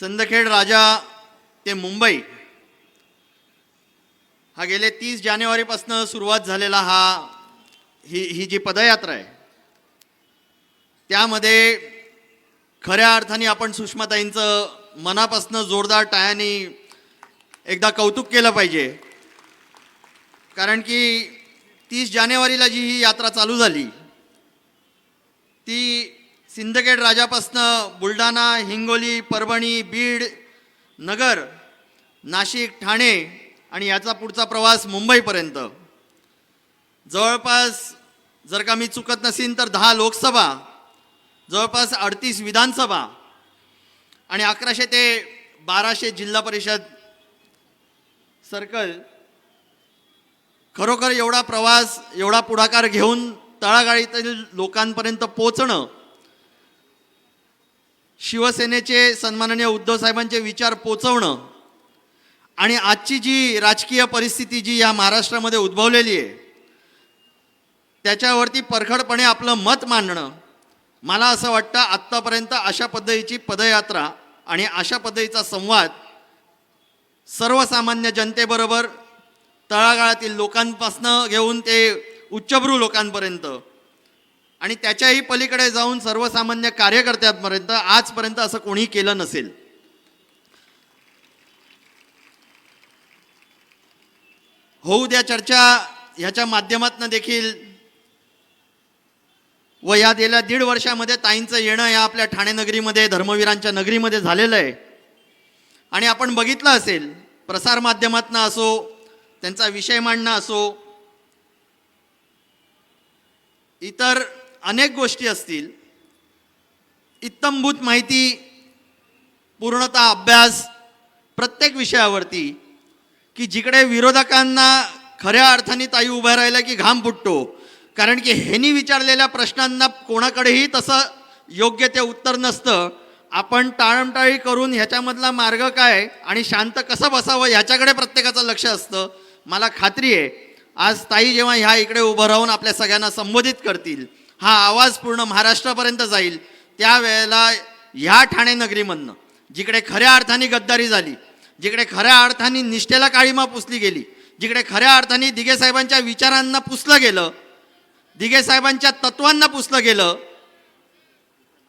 सिंदखेड राजा ते मुंबई. हा गेले तीस जानेवारीपासून सुरुवात झालेला हा ही ही जी पदयात्रा आहे. त्यामध्ये खऱ्या अर्थाने आपण सुषमाताईंचं मनापासनं जोरदार टाळ्यांनी एकदा कौतुक केलं पाहिजे. कारण की तीस जानेवारीला जी ही यात्रा चालू झाली ती सिंदखेड राजापासनं बुलढाणा हिंगोली परभणी बीड नगर नाशिक ठाणे आणि याचा पुढचा प्रवास मुंबईपर्यंत. जवळपास जर का मी चुकत नसीन तर दहा लोकसभा जवळपास अडतीस विधानसभा आणि अकराशे ते बाराशे जिल्हा परिषद सर्कल खरोखर एवढा प्रवास एवढा पुढाकार घेऊन तळागाळीतील लोकांपर्यंत पोचणं शिवसेनेचे सन्माननीय उद्धवसाहेबांचे विचार पोचवणं आणि आजची जी राजकीय परिस्थिती जी या महाराष्ट्रामध्ये उद्भवलेली आहे त्याच्यावरती परखडपणे आपलं मत मांडणं मला असं वाटतं आत्तापर्यंत अशा पद्धतीची पदयात्रा आणि अशा पद्धतीचा संवाद सर्वसामान्य जनतेबरोबर तळागाळातील लोकांपासनं घेऊन ते उच्चभ्रू लोकांपर्यंत आणि त्याच्याही पलीकडे जाऊन सर्वसामान्य कार्यकर्त्यांपर्यंत आजपर्यंत असं कोणी केलं नसेल. होऊ द्या चर्चा ह्याच्या माध्यमातून देखील व या गेल्या दीड वर्षामध्ये ताईंचं येणं या आपल्या ठाणे नगरीमध्ये धर्मवीरांच्या नगरीमध्ये झालेलं आहे. आणि आपण बघितलं असेल प्रसारमाध्यमातनं असो त्यांचा विषय मांडणं असो इतर अनेक गोष्टी असतील. इत्तमभूत माहिती पूर्णतः अभ्यास प्रत्येक विषयावरती की जिकडे विरोधकांना खऱ्या अर्थाने ताई उभा राहिला की घाम फुटतो. कारण की ह्यांनी विचारलेल्या प्रश्नांना कोणाकडेही तसं योग्य ते उत्तर नसतं. आपण टाळमटाळी करून ह्याच्यामधला मार्ग काय आणि शांत कसं बसावं ह्याच्याकडे प्रत्येकाचं लक्ष असतं. मला खात्री आहे आज ताई जेव्हा ह्या इकडे उभं राहून आपल्या सगळ्यांना संबोधित करतील हा आवाज पूर्ण महाराष्ट्रापर्यंत जाईल. त्यावेळेला ह्या ठाणे नगरीमधनं जिकडे खऱ्या अर्थाने गद्दारी झाली जिकडे खऱ्या अर्थाने निष्ठेला काळीमा पुसली गेली जिकडे खऱ्या अर्थाने दिघेसाहेबांच्या विचारांना पुसलं गेलं दिघेसाहेबांच्या तत्वांना पुसलं गेलं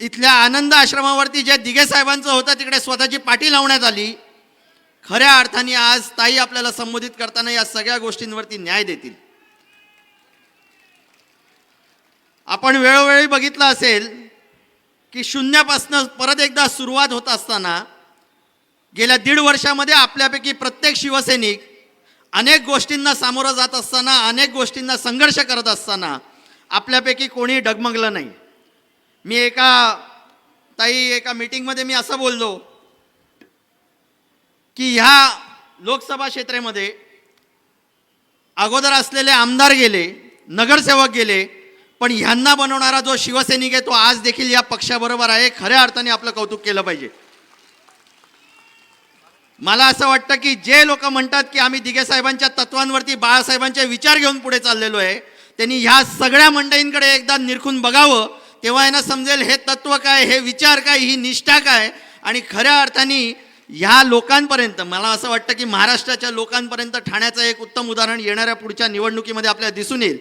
इथल्या आनंद आश्रमावरती जे दिघेसाहेबांचं होतं तिकडे स्वतःची पाठी लावण्यात आली. खऱ्या अर्थाने आज ताई आपल्याला संबोधित करताना या सगळ्या गोष्टींवरती न्याय देतील. आपण वेळोवेळी बघितलं असेल की शून्यापासनं परत एकदा सुरुवात होत असताना गेल्या दीड वर्षामध्ये आपल्यापैकी प्रत्येक शिवसैनिक अनेक गोष्टींना सामोरं जात असताना अनेक गोष्टींना संघर्ष करत असताना आपल्यापैकी कोणी डगमगलं नाही. मी एका ताई एका मीटिंगमध्ये मी असं बोललो की ह्या लोकसभा क्षेत्रामध्ये अगोदर असलेले आमदार गेले नगरसेवक गेले पण ह्यांना बनवणारा जो शिवसैनिक आहे तो आज देखील या पक्षाबरोबर आहे. खऱ्या अर्थाने आपलं कौतुक केलं पाहिजे. मला असं वाटतं की जे लोक म्हणतात की आम्ही दिघे साहेबांच्या तत्वांवरती बाळासाहेबांचे विचार घेऊन पुढे चाललेलो आहे त्यांनी ह्या सगळ्या मंडळींकडे एकदा निरखून बघावं. तेव्हा यांना समजेल हे तत्व काय हे विचार काय ही निष्ठा काय? आणि खऱ्या अर्थाने ह्या लोकांपर्यंत मला असं वाटतं की महाराष्ट्राच्या लोकांपर्यंत ठाण्याचं एक उत्तम उदाहरण येणाऱ्या पुढच्या निवडणुकीमध्ये आपल्याला दिसून येईल.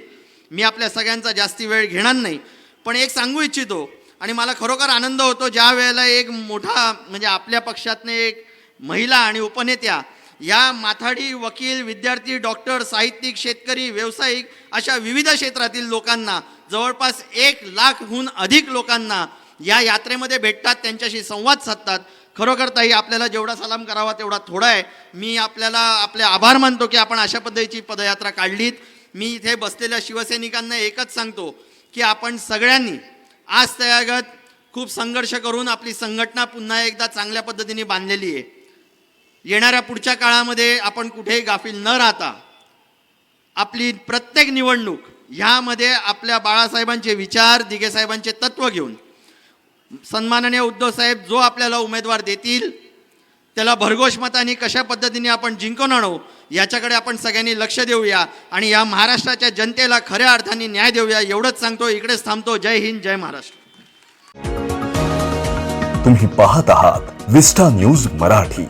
मी आपल्या सगळ्यांचा जास्ती वेळ घेणार नाही. पण एक सांगू इच्छितो आणि मला खरोखर आनंद होतो ज्या वेळेला एक मोठा म्हणजे आपल्या पक्षातनं एक महिला आणि उपनेत्या या माथाडी वकील विद्यार्थी डॉक्टर साहित्यिक शेतकरी व्यावसायिक अशा विविध क्षेत्रातील लोकांना जवळपास एक लाखहून अधिक लोकांना या यात्रेमध्ये भेटतात त्यांच्याशी संवाद साधतात. खरोखर ताई आपल्याला जेवढा सलाम करावा तेवढा थोडा आहे. मी आपल्याला आपले आभार मानतो की आपण अशा पद्धतीची पदयात्रा काढलीत. मी इथे बसलेल्या शिवसैनिकांना एकच सांगतो की आपण सगळ्यांनी आज त्यागत खूप संघर्ष करून आपली संघटना पुन्हा एकदा चांगल्या पद्धतीने बांधलेली आहे. येणाऱ्या पुढच्या काळामध्ये आपण कुठेही गाफील न राहता आपली प्रत्येक निवडणूक ह्यामध्ये आपल्या बाळासाहेबांचे विचार दिगेसाहेबांचे तत्त्व तत्व घेऊन सन्माननीय उद्धव साहेब जो आपल्याला उमेदवार देतील त्याला भरघोष मताने कशा पद्धतीने आपण जिंकून आणू याच्याकडे आपण सगळ्यांनी लक्ष देऊया आणि या महाराष्ट्राच्या जनतेला खऱ्या अर्थाने न्याय देऊया एवढंच सांगतो इकडेच थांबतो. जय हिंद जय महाराष्ट्र. तुम्ही पाहत आहात विस्टा न्यूज मराठी.